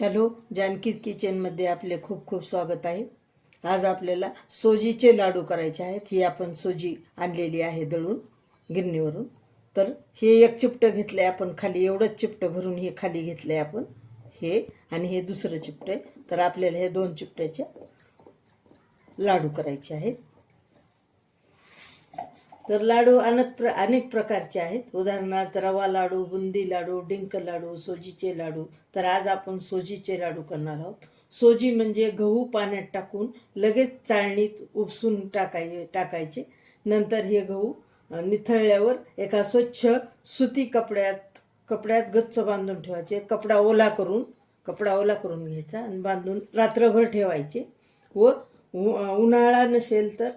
Hello जानकीज किचनमध्ये आपले खूप खूप स्वागत आहे. आज आपल्याला सोजीचे लाडू करायचे आहेत. ही आपण सोजी आणलेली आहे दळून गिरणीवरून. तर हे एक चिपटं घेतलं आहे आपण खाली एवढंच चिपटं भरून हे खाली घेतलं आहे आपण. हे आणि हे दुसरं चिपटं आहे. तर आपल्याला हे दोन चिपट्याचे लाडू करायचे आहेत. तर लाडू अनेक प्र अनेक प्रकारचे आहेत. उदाहरणार्थ रवा लाडू बुंदी लाडू डिंक लाडू सोजीचे लाडू. तर आज आपण सोजीचे लाडू करणार आहोत. सोजी म्हणजे गहू पाण्यात टाकून लगेच चाळणीत उपसून टाकाय टाकायचे. नंतर हे गहू निथळल्यावर एका स्वच्छ सुती कपड्यात कपड्यात गच्च बांधून ठेवायचे. कपडा ओला करून कपडा ओला करून घ्यायचा आणि बांधून रात्रभर ठेवायचे. व उ- उन्हाळा नसेल तर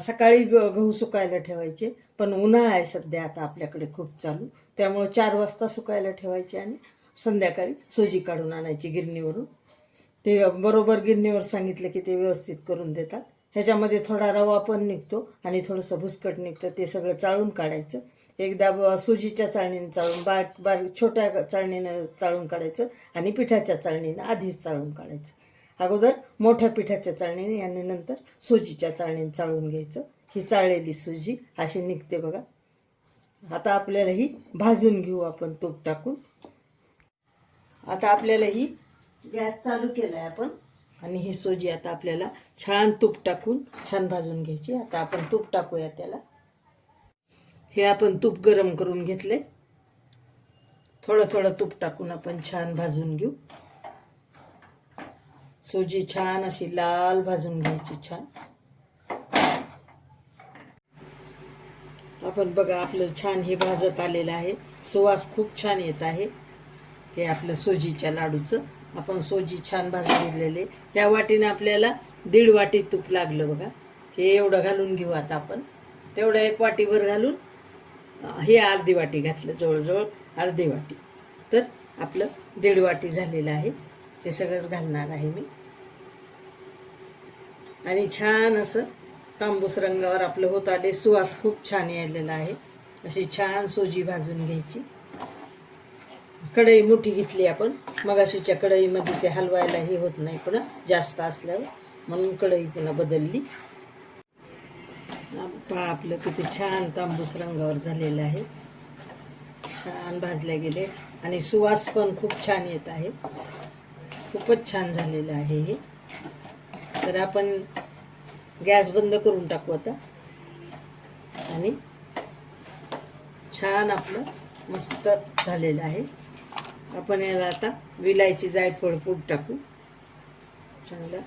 सकाळी ग गहू सुकायला ठेवायचे. पण उन्हाळा आहे सध्या आता आपल्याकडे खूप चालू. त्यामुळं चार वाजता सुकायला ठेवायचे आणि संध्याकाळी सोजी काढून आणायची गिरणीवरून. ते बरोबर गिरणीवर सांगितलं की ते व्यवस्थित करून देतात. ह्याच्यामध्ये थोडा रवा पण निघतो आणि थोडंसं भुसकट निघतं. ते सगळं चाळून काढायचं. एकदा सुजीच्या चाळणीने चाळून बार बारीक छोट्या चाळणीनं चाळून काढायचं आणि पिठाच्या चाळणीनं आधीच चाळून काढायचं. अगोदर मोठ्या पिठाच्या चाळणीने आणि नंतर सुजीच्या चाळणीने चाळून घ्यायचं. ही चाळलेली सुजी अशी निघते बघा. आता आपल्याला ही भाजून घेऊ आपण तूप टाकून. आता आपल्याला ही गॅस चालू केला आहे आपण. आणि ही सोजी आता आपल्याला छान तूप टाकून छान भाजून घ्यायची. आता आपण तूप टाकूया त्याला. हे आपण तूप गरम करून घेतले थोडं थोडं तूप टाकून आपण छान भाजून घेऊ. सोजी छान अशी लाल भाजून घ्यायची छान. आपण बघा आपलं छान हे भाजत आलेलं आहे. सुवास खूप छान येत आहे. हे आपलं सोजीच्या लाडूचं. आपण सोजी छान भाजून घेतलेले. ह्या वाटीनं आपल्याला दीड वाटी तूप लागलं बघा. हे एवढं घालून घेऊ आता आपण. तेवढं एक वाटीभर घालून हे अर्धी वाटी घातलं जवळजवळ अर्धी वाटी. तर आपलं दीड वाटी झालेलं आहे. हे सगळंच घालणार आहे मी. आणि छान असं तांबूस रंगावर आपलं होत आले. सुवास खूप छान यायलेला आहे. अशी छान सोजी भाजून घ्यायची. कढई मोठी घेतली आपण. मगाशीच्या कढईमध्ये ते हलवायला हे होत नाही पुन्हा जास्त असल्यावर. म्हणून कढई पुन्हा बदलली. पहा आपलं किती छान तांबूस रंगावर झालेलं आहे. छान भाजले गेले. आणि सुवास पण खूप छान येत आहे. खूपच छान झालेलं आहे हे. तर आपण गॅस बंद करून टाकू आता. आणि छान आपलं मस्त झालेलं आहे. आपण याला आता विलायची जायफळ पूड टाकू. चांगलं.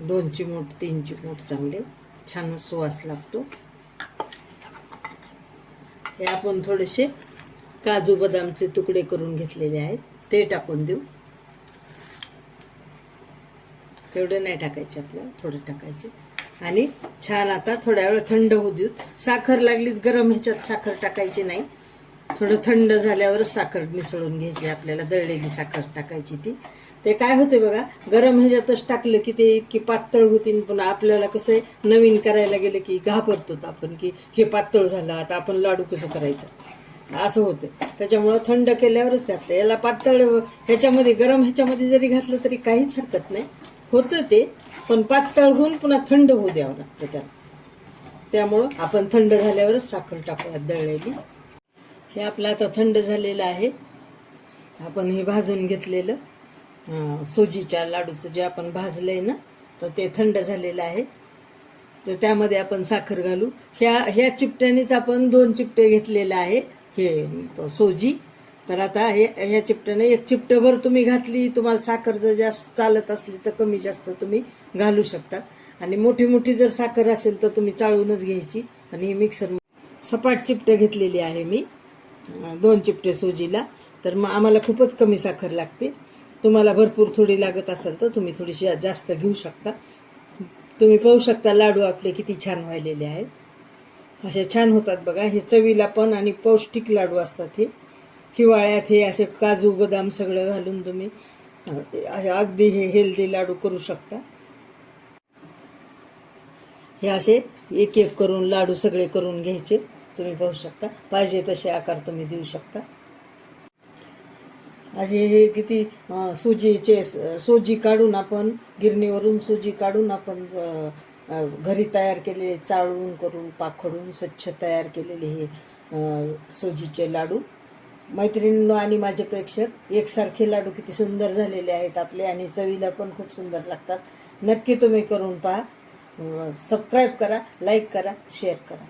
दोन चिमूट तीन चिमूट चांगले. छान सुवास लागतो. हे आपण थोडेसे काजू बदामचे तुकडे करून घेतलेले आहेत. ते टाकून देऊ. तेवढे नाही टाकायचे आपल्याला थोडे टाकायचे. आणि छान आता थोड्या वेळ थंड होऊ देऊत साखर लागलीच गरम ह्याच्यात साखर टाकायची नाही. थोडं थंड झाल्यावरच साखर मिसळून घ्यायची आपल्याला दळलेली साखर टाकायची ती. ते काय होते बघा गरम ह्याच्यातच टाकलं की ते इतकी पातळ होती पुन्हा आपल्याला कसं आहे नवीन करायला गेलं की घाबरतो आपण की हे पातळ झालं आता आपण लाडू कसं करायचं? असं होतं त्याच्यामुळं थंड केल्यावरच घातलं याला पातळ ह्याच्यामध्ये गरम ह्याच्यामध्ये जरी घातलं तरी काहीच हरकत नाही. होतं ते पण पातळ होऊन पुन्हा थंड होऊ द्यावं लागतं त्याला. त्यामुळं आपण थंड झाल्यावरच साखर टाकूयात दळलेली. हे आपलं आता थंड झालेलं आहे. आपण हे भाजून घेतलेलं. सोजीच्या लाडूचं जे आपण भाजलं आहे ना तर ते थंड झालेलं आहे. तर त्यामध्ये आपण साखर घालू. ह्या ह्या चिपट्यानेच आपण दोन चिपटे घेतलेलं आहे. हे सोजी तर आता हे ह्या चिपट्याने एक चिपटभर तुम्ही घातली तुम्हाला साखर जर जास्त चालत असली तर कमी जास्त तुम्ही घालू शकतात. आणि मोठी मोठी जर साखर असेल तर तुम्ही चाळूनच घ्यायची. आणि ही मिक्सर सपाट चिपटं घेतलेली आहे मी दोन चिपटे सोजीला. तर मग आम्हाला खूपच कमी साखर लागते. तुम्हाला भरपूर थोडी लागत असेल तर तुम्ही थोडीशी जास्त घेऊ शकता. तुम्ही पाहू शकता लाडू आपले किती छान व्हायलेले आहेत. असे छान होतात बघा. हे चवीला पण आणि पौष्टिक लाडू असतात हे. हिवाळ्यात हे असे काजू बदाम सगळं घालून तुम्ही असे अगदी हे हेल्दी लाडू करू शकता. हे असे एक एक करून लाडू सगळे करून घ्यायचे तुम्ही पाहू शकता. पाहिजे तसे आकार तुम्ही देऊ शकता. असे हे किती सुजीचे सुजी काढून आपण गिरणीवरून सुजी काढून आपण घरी तयार केलेले चाळून करून पाखडून स्वच्छ तयार केलेले हे सुजीचे लाडू. मैत्रिणींनो आणि माझे प्रेक्षक एकसारखे लाडू किती सुंदर झालेले आहेत आपले आणि चवीला पण खूप सुंदर लागतात. नक्की तुम्ही करून पहा. सबस्क्राईब करा लाईक करा शेअर करा.